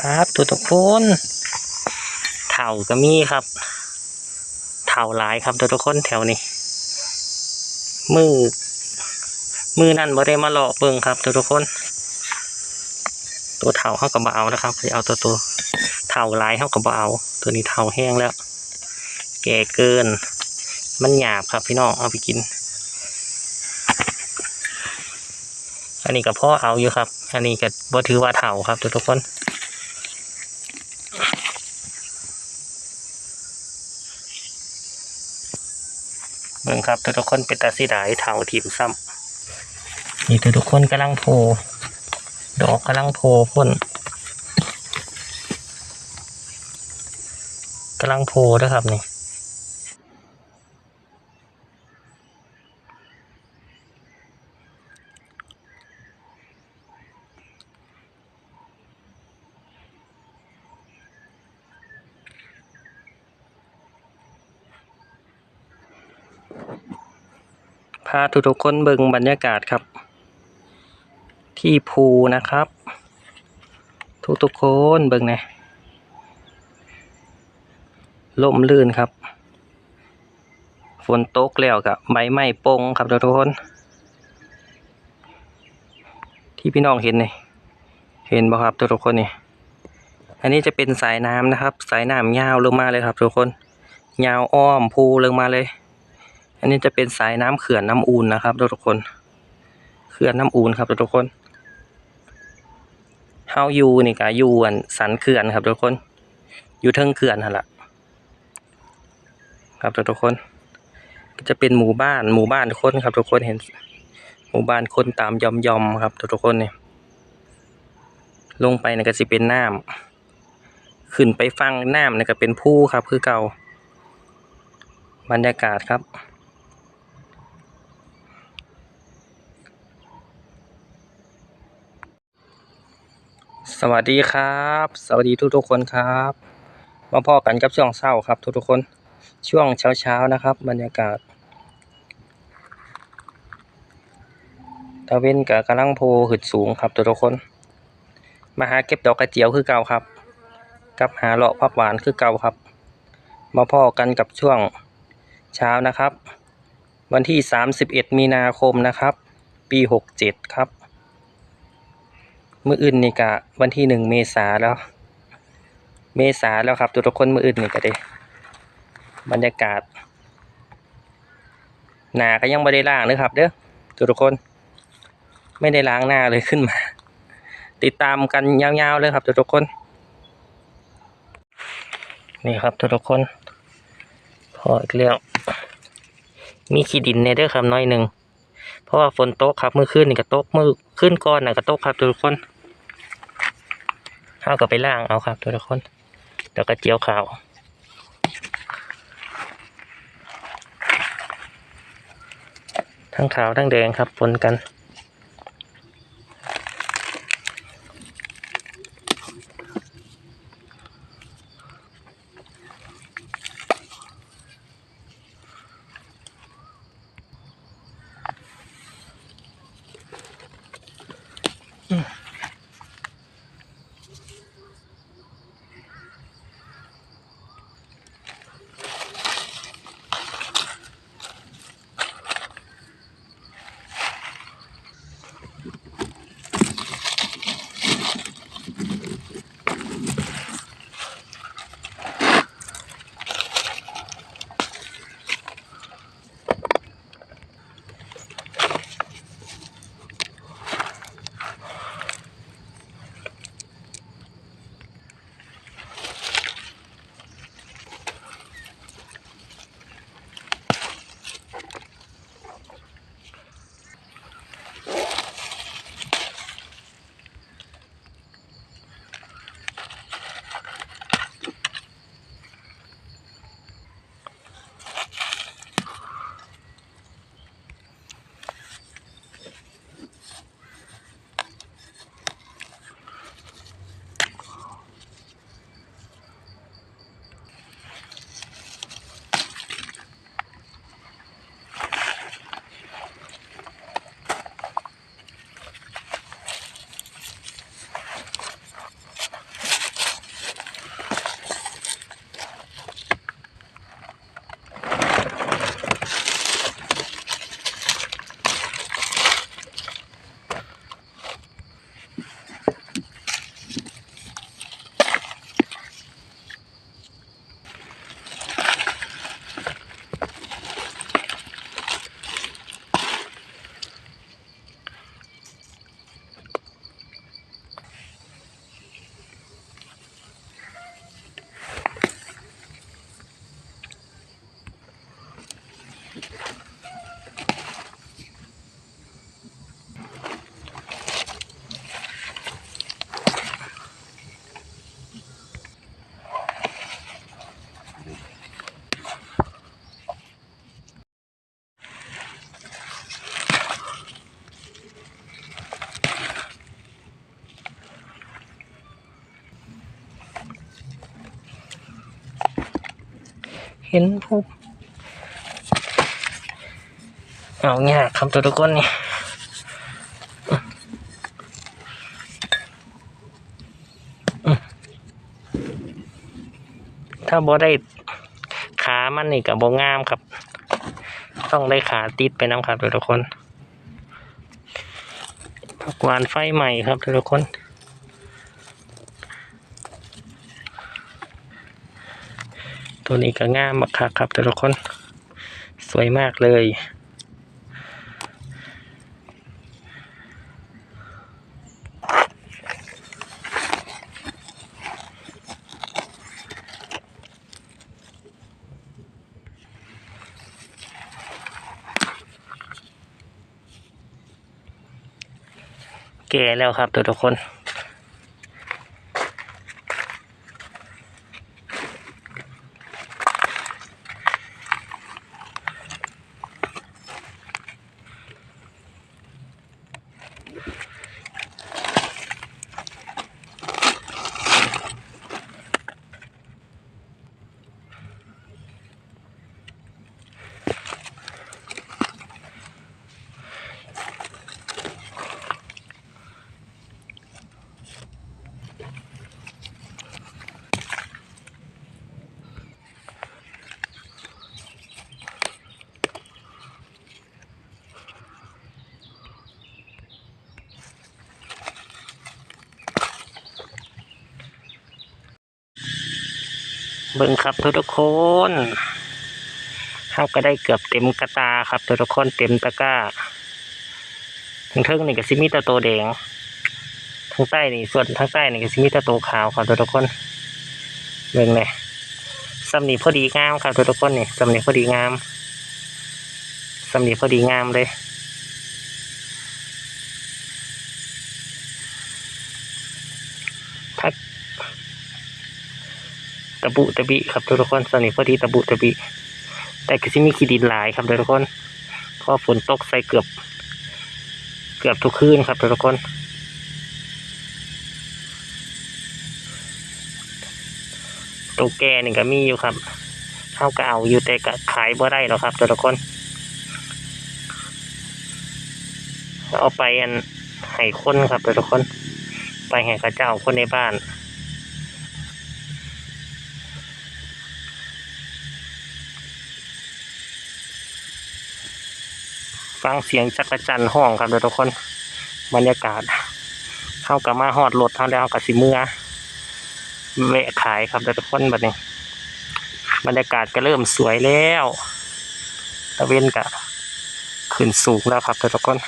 ครับทุกทุกคนเถ่าก็มีครับ เถ่าหลายครับทุกทุกคนแถวนี้ มือ มือนั่นบ่ได้มาหลอกเบิ่งครับทุกทุกคน ตัวเถ่าเขาก็บ่เอานะครับจะเอาตัวตัวเถ่าหลายเขาก็บ่เอาตัวนี้เถ่าแห้งแล้ว แก่เกิน มันหยาบครับพี่น้องเอาไปกิน อันนี้ก็พ่อเอาอยู่ครับ อันนี้ก็บ่ถือว่าเถ่าครับทุกทุกคน บิ่งครับทุกๆคนเป็นตาสีดายเท่าทีมซ้ำนี่ทุกๆคนกำลังโพดอกกำลังโพพ่นกำลังโพนะครับนี่ พาทุกๆคนเบิ่งบรรยากาศครับ ที่ภูนะครับ ทุกๆคนเบิ่งไงลมลื่นครับ ฝนตกแล้วกับใบไม้ปงครับทุกๆคน ที่พี่น้องเห็นนี่เห็นบ่ครับทุกๆคนนี่อันนี้จะเป็นสายน้ำนะครับ สายน้ำยาวลงมาเลยครับ ทุกคน ยาวอ้อมภูลงมาเลย อันนี้จะเป็นสายน้ำเขื่อนน้ำอูนนะครับทุกคน เขื่อนน้ำอูนครับทุกคนเฮายูนี่ก็อยู่อันสันเขื่อนครับทุกคน อยู่เทิงเขื่อนหั่นล่ะครับทุกคน จะเป็นหมู่บ้านหมู่บ้านคนครับทุกคนเห็น หมู่บ้านคนตามยอมยอมครับทุกคนเนี่ยลงไปนี่ก็สิเป็นน้ำขึ้นไปฟังน้ำนี่ก็เป็นผู้ครับ คือเก่าบรรยากาศครับ สวัสดีครับ สวัสดีทุกทุกๆคนครับ มาพอกันกับช่วงเช้าครับทุกทุกๆคนช่วงเช้าเช้าๆนะครับ บรรยากาศตะเวนกับกำลังโพขึ้นสูงครับทุกทุกๆคน มาหาเก็บดอกกระเจียวคือเก่าครับ กับหาเลาะพับหวานคือเก่าครับ มาพอกันกับช่วงเช้านะครับ วันที่ 31 มีนาคมนะครับ ปี 67 ครับ มื่ออื่นนี่กะวันที่หนึ่งเมษาแล้ว เมษาแล้วครับทุกคนมื่ออื่นนี่ก็ได้บรรยากาศหนาก็ยังไม่ได้ล้างเลยครับ เด้อทุกคน ไม่ได้ล้างหน้าเลยขึ้นมา ติดตามกันยาวๆเลยครับทุกคน นี่ครับทุกคนพออีกแล้วมีขี้ดินในเด้อครับน้อยหนึ่ง เพราะว่าฝนตกครับมือขึ้นนี่ก็ตกมือขึ้นก้อนน่ะก็ตกครับทุกคนเอาก็ไปล่างเอาครับทุกคนแล้วก็เจียวขาวทั้งขาวทั้งแดงครับปนกัน Ugh. เห็นพบเอาเงี้ยครับตัวทุกคนนี่ถ้าบ่ได้ขามันนี่กับบ่งามครับ ต้องได้ขาติดไปน้ำครับทุกคนผักหวานไฟใหม่ครับทุกคน ตัวนี้ก็งามมากครับครับทุกคน สวยมากเลย แก่แล้วครับทุกคน เบิ่งครับทุกคนเขาก็ได้เกือบเต็มกระตาครับทุกคนเต็มตะกร้าทางเทิงนี่ก็สิมีแตะโตแดงทางใต้นี่ส่วนทางใต้นี่ก็สิมีแตะโตขาวครับทุกคนเบิ่งเลยสำนีพอดีงามครับทุกคนนี่สำนีพอดีงามสำนีพอดีงามเลย ตะบุตะบิครับทุกคนสนิทพอดีตะบุตะบิแต่ก็สิมีขี้ดินหลายครับทุกคนเพราะฝนตกใส่เกือบ เกือบทุกคืนครับทุกคนตัวแกนี่ก็มีอยู่ครับเขาก็เอาอยู่แต่ก็ขายบ่ได้หรอกครับทุกคนเอาไปอันให้คนครับทุกคน ไปให้ข้าเจ้าคนในบ้าน ฟังเสียงจักรจันทร์ห้องครับทุกคนบรรยากาศเข้ากับมาหอดรถเท่าแล้วกับสิเมื่อแวะขายครับทุกคนแบบนี้ บรรยากาศก็เริ่มสวยแล้วตะเวนกะขึ้นสูงแล้วครับทุกคน